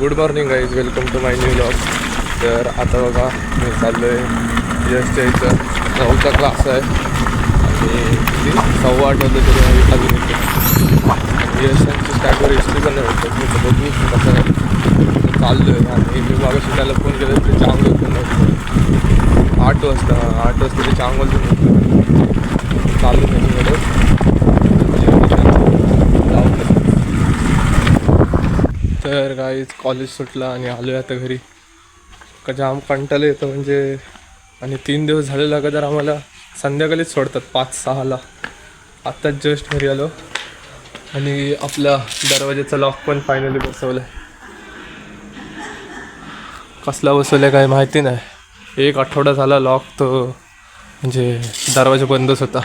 Good morning guys welcome to my new blog तर आता बघा मी चाललो आहे यशच्या इथं नऊचा क्लास आहे. आणि किती सव्वा आठ वाजता तरी आम्ही खाली येतो यशांची स्टॅटवर हिस्ट्री पण होतं मी तर बघू कसं आहे. चाललो आहे आणि मी मागे शिकायला फोन केला तरी चांगलं पण नव्हतं. आठ वाजता आठ वाजता तरी चांगलं चालू नव्हतं तर गाईज कॉलेज सुटला आणि आलो आहे आता घरी. का जाम कंटाळा येतं म्हणजे. आणि तीन दिवस झाले तर आम्हाला संध्याकाळीच सोडतात पाच सहाला. आत्ताच जस्ट घरी आलो. आणि आपला दरवाजाचा लॉक पण फायनली बसवला. आहे कसला बसवला काय माहिती नाही. एक आठवडा झाला लॉक तो. म्हणजे दरवाजा बंदच होता.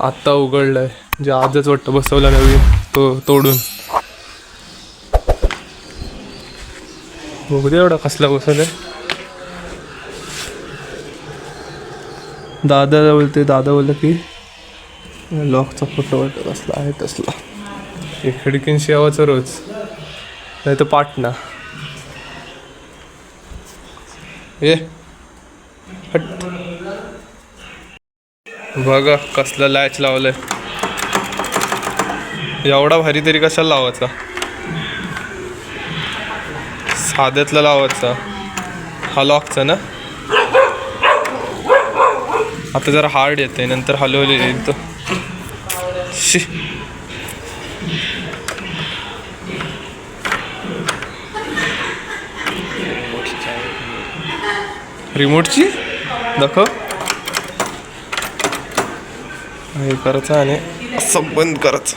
आत्ता उघडलं आहे म्हणजे आजच वाटतं बसवला नवीन तो तोडून. बघू दे एवढा कसला बसवलाय. दादा बोलते दादा बोललं की लॉकचा फोटो वाटत असला आहे तसला. हे खिडकींशी आवाचा रोज. नाही तर पाटणा. ये. हट. बघा कसला लॅच लावलंय. एवढा भारी तरी कशाला लावायचा? आदतला लावायचा. हा लॉकचा ना? आता जरा हार्ड येते नंतर हलवले येईल तो. शी. रिमोटची दाखव. हे करायचं आणि असं बंद करायचं.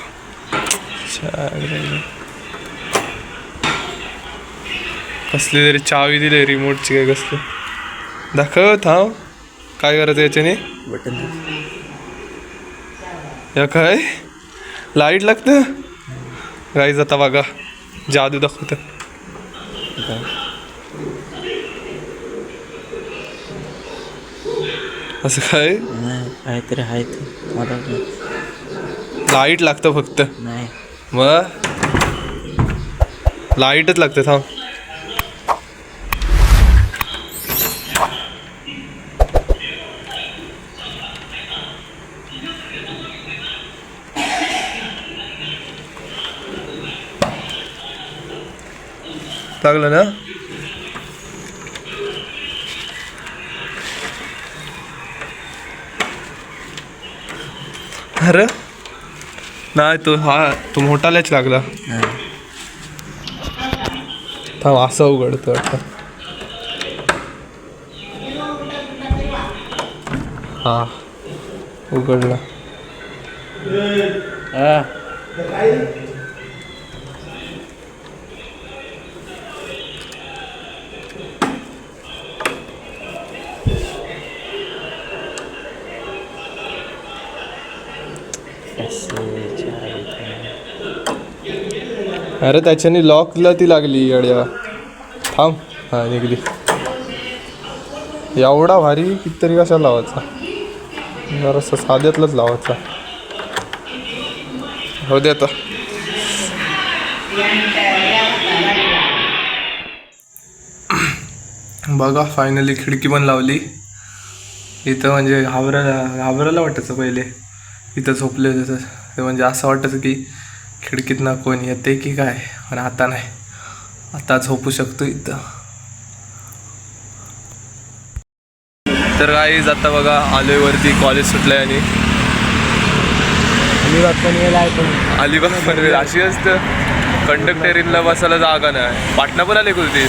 कसली तरी चावी दिली रिमोटची काय कसली. दाखव थांब काय करायचं याच्याने? बटन या काय? लाइट लागतं? गाईज आता बघा. जादू दाखवतं. असं काय? नाही काहीतरी आहे ते. मला नाही. लाइट लागतं फक्त. नाही. मग? लाईटच लागतं थांब. लागलं ना? अरे नाही तो हा तो मोठाल्याच लागला. थांब असं उघडतं वाटतं हा उघडला. अरे त्याच्याने लॉकला ती लागली अड्या थांब. हा निघली. एवढा भारी कितीतरी कसा लावायचा? जरासा साध्यातलाच लावायचा. हो दे आता. बघा फायनली खिडकी पण लावली. इथं म्हणजे घाबरायला घाबरायला वाटायचं पहिले. इथं झोपले होते. तर म्हणजे असं वाटायचं की खिडकीतनं कोण येते की काय? पण आता नाही. आता झोपू शकतो इथं. तर काहीच आता बघा आलोय वरती कॉलेज सुटलंय आणि. अलिबाग पण येईल आहे. पण अलिबाग पनवेल अशी असतं. कंडक्टरीला बसायला जागा नाही. पाटणा पण आले कुठे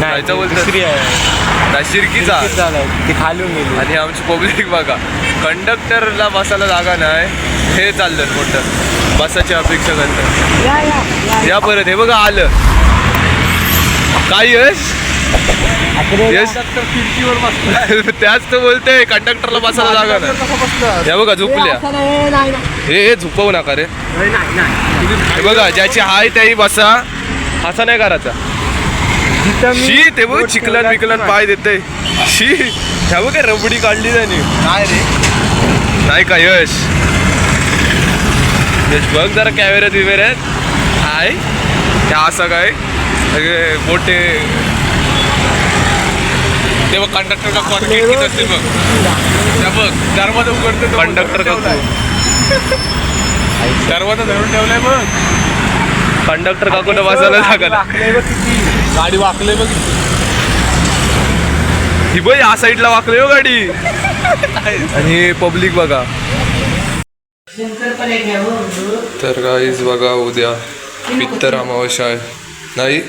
जायचं बोलतात. दुसरी आहे. त्या शिरकीचा ती चालव- ती खालून गेली. आणि आमची पब्लिक बघा कंडक्टरला बसायला जागा नाही हे चाललं मोठं. बसाची अपेक्षा करतात. या परत हे बघा आलं. काय यश? यश? खिडकीवर बसला त्याच तर बोलते कंडक्टरला बसायला जागा नाही. या बघा झोपल्या हे हे झोपवू नका रे. हे बघा ज्याची हाय त्याही बसा. असा नाही करायचा. शी ते बघ चिकलन बिकलन पाय देते शी ह्या बघ काय रबडी काढली त्याने. काय रे? नाही का यश? यश बघ जरा कॅमेऱ्यात बिमेऱ्यात. हाय. त्या असं काय? सगळे मोठे. ते बघ कंडक्टर का कोण? किती असते बघ. त्या बघ दरवाजा उघडते कंडक्टर का दरवाजा धरून ठेवलाय बघ. कंडक्टर का कुठं बसायला जागा गाडी वाकले बघ. ही बघ या साईडला वाकले हो गाडी. आणि पब्लिक बघा. तर गाईज बघा उद्या पित्तर अमावस्या आहे. नाही?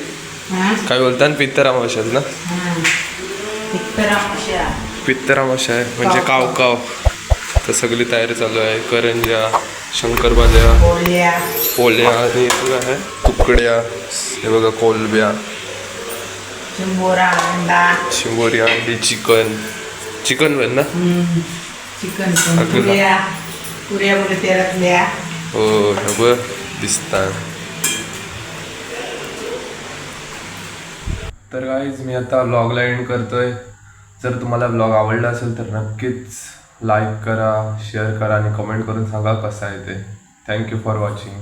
काय बोलतात पित्तर अमावस्या ना? पित्तर अमावस्या आहे. म्हणजे काव काव. तर सगळी तयारी चालू आहे. करंज्या शंकरबाज्या पोल्या आणि हे तुकड्या. हे बघा कोलब्या. चिंबोरा अंडा शिंबोरी अंडी चिकन चिकन पण ना चिकन. पुऱ्या पुऱ्या बोले तेलातल्या हो बघ दिसतात तर गाईज मी आता ब्लॉगला एंड करतोय. जर तुम्हाला ब्लॉग आवडला असेल तर नक्कीच लाईक करा शेअर करा आणि कमेंट करून सांगा कसा आहे ते. Thank you for watching